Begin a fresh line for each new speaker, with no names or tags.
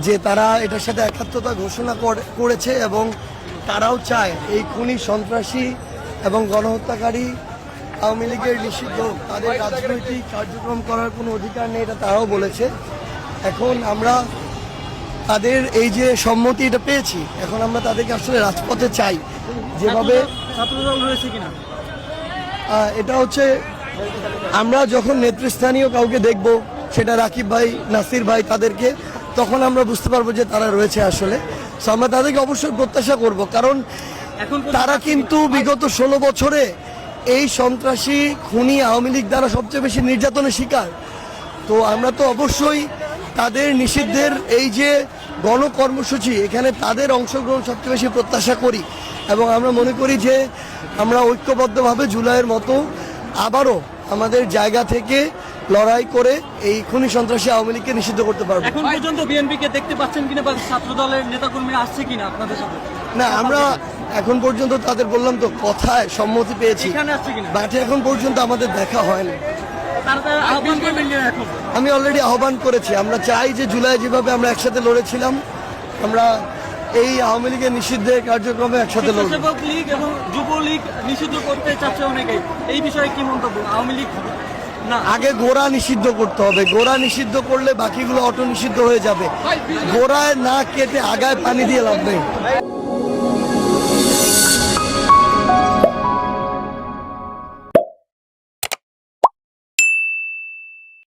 যে তারা এটার সাথে একাত্মতা ঘোষণা করে- করেছে এবং তারাও চায় এই খুনি সন্ত্রাসী এবং গণহত্যাকারী আওয়ামী লীগের নিষিদ্ধ তাদের রাজনৈতিক কার্যক্রম করার কোনো অধিকার নেই এটা তারাও বলেছে। এখন আমরা তাদের এই যে সম্মতি এটা পেয়েছি এখন আমরা তাদেরকে আসলে রাজপথে চাই। যেভাবে এটা হচ্ছে আমরা যখন নেতৃস্থানীয় কাউকে দেখব সেটা রাকিব ভাই নাসির ভাই তাদেরকে তখন আমরা বুঝতে পারব যে তারা রয়েছে আসলে। আমরা তাদেরকে অবশ্যই প্রত্যাশা করব কারণ তারা কিন্তু বিগত ষোলো বছরে এই সন্ত্রাসী খুনি আওয়ামী লীগ দ্বারা সবচেয়ে বেশি নির্যাতনের শিকার। তো আমরা তো অবশ্যই তাদের নিষিদ্ধের এই যে গণকর্মসূচি এখানে তাদের অংশগ্রহণ সবচেয়ে বেশি প্রত্যাশা করি। এবং আমরা মনে করি যে আমরা ঐক্যবদ্ধভাবে জুলাইয়ের মতো আবারও আমাদের জায়গা থেকে লড়াই করে এই খুনি সন্ত্রাসী আওয়ামী লীগকে নিষিদ্ধ করতে পারব।
এখন পর্যন্ত বিএনপি কে দেখতে পাচ্ছেন কিনা বা ছাত্রদলের নেতাকর্মীরা আসছে কিনা আপনাদের সাথে?
না আমরা এখন পর্যন্ত তাদের বললাম তো কথায় সম্মতি পেয়েছি।
এখানে আসছে কিনা?
মাঠে এখন পর্যন্ত আমাদের দেখা হয়নি। আমি অলরেডি আহ্বান করেছি। আমরা চাই যে জুলাই যেভাবে আমরা একসাথে লড়েছিলাম আমরা এই আওয়ামী লীগের নিষিদ্ধের কার্যক্রমে একসাথে লড়ব।
লীগ এবং যুবলীগ নিষিদ্ধ করতে চাচ্ছে অনেকেই এই বিষয়ে কি মন্তব্য? আওয়ামী লীগ
আগে গোড়া নিষিদ্ধ করতে হবে। গোড়া নিষিদ্ধ করলে বাকিগুলো অটো নিষিদ্ধ হয়ে যাবে। গোড়ায় না কেটে আগায় পানি দিয়ে লাভ নেই